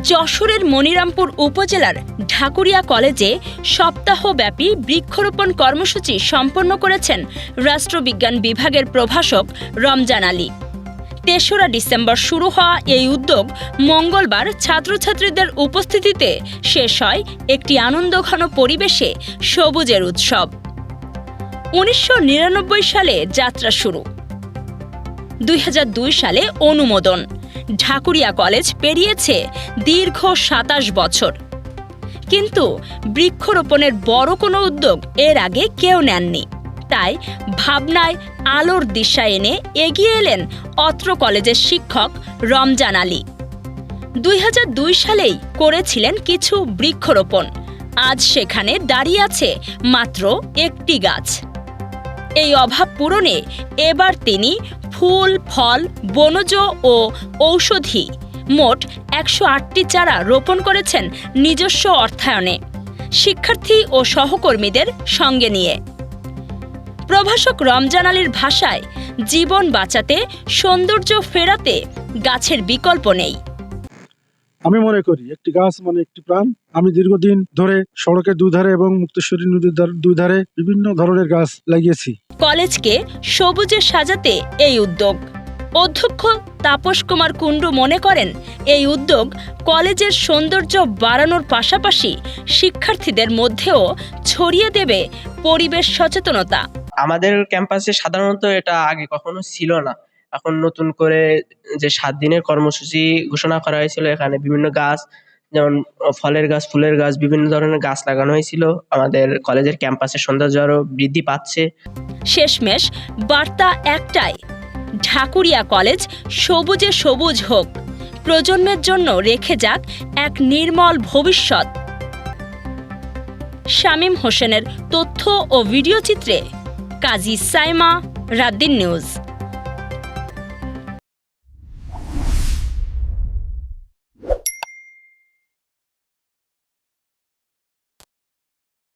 যশোরের মনিরামপুর উপজেলার ঢাকুরিয়া কলেজে সপ্তাহব্যাপী বৃক্ষরোপণ কর্মসূচি সম্পন্ন করেছেন রাষ্ট্রবিজ্ঞান বিভাগের প্রভাষক রমজান আলী। তেসরা ডিসেম্বর শুরু হওয়া এই উদ্যোগ মঙ্গলবার ছাত্রছাত্রীদের উপস্থিতিতে শেষ হয় একটি আনন্দঘন পরিবেশে সবুজের উৎসব। উনিশশো নিরানব্বই সালে যাত্রা শুরু। দুই হাজার দুই সালে অনুমোদন। ঢাকুরিয়া কলেজ পেরিয়েছে দীর্ঘ সাতাশ বছর। কিন্তু বৃক্ষরোপণের বড় কোনো উদ্যোগ এর আগে কেউ নেননি। তাই ভাবনায় আলোর দিশা এনে এগিয়ে এলেন অত্র কলেজের শিক্ষক রমজান আলী। দুই হাজার দুই সালেই করেছিলেন কিছু বৃক্ষরোপণ। আজ সেখানে দাঁড়িয়ে আছে মাত্র একটি গাছ। এই অভাব পূরণে এবার তিনি ফুল, ফল, বনজ ও ঔষধি মোট একশো আটটি চারা রোপণ করেছেন নিজস্ব অর্থায়নে শিক্ষার্থী ও সহকর্মীদের সঙ্গে নিয়ে। প্রভাষক রমজান আলীর ভাষায়, জীবন বাঁচাতে, সৌন্দর্য ফেরাতে গাছের বিকল্প নেই। আমি মনে করি একটি গাছ মানে একটি প্রাণ। আমি দীর্ঘদিন ধরে সড়কের দুই ধারে এবং মুক্তেশ্বরী নদীর ধার- দুই ধারে বিভিন্ন ধরনের গাছ লাগিয়েছি। কলেজকে সবুজে সাজাতে এই উদ্যোগ। অধ্যক্ষ তাপস কুমার কুণ্ডু মনে করেন এই উদ্যোগ কলেজের সৌন্দর্য বাড়ানোর পাশাপাশি শিক্ষার্থীদের মধ্যেও ছড়িয়ে দেবে পরিবেশ সচেতনতা। আমাদের ক্যাম্পাসে সাধারণত এটা আগে কখনো ছিল না। এখন নতুন করে যে সাত দিনের কর্মসূচি ঘোষণা করা হয়েছিল, এখানে বিভিন্ন গাছ, যেমন ফলের গাছ, ফুলের গাছ, বিভিন্ন ধরনের গাছ লাগানো হয়েছিল। আমাদের কলেজের ক্যাম্পাসের সৌন্দর্য আরও বৃদ্ধি পাচ্ছে। শেষমেশ বার্তা একটাই, ঢাকুরিয়া কলেজ সবুজে সবুজ হোক। প্রজন্মের জন্য রেখে যাক এক নির্মল ভবিষ্যৎ। শামীম হোসেনের তথ্য ও ভিডিও চিত্রে কাজী সাইমা, রাদ্দিন নিউজ।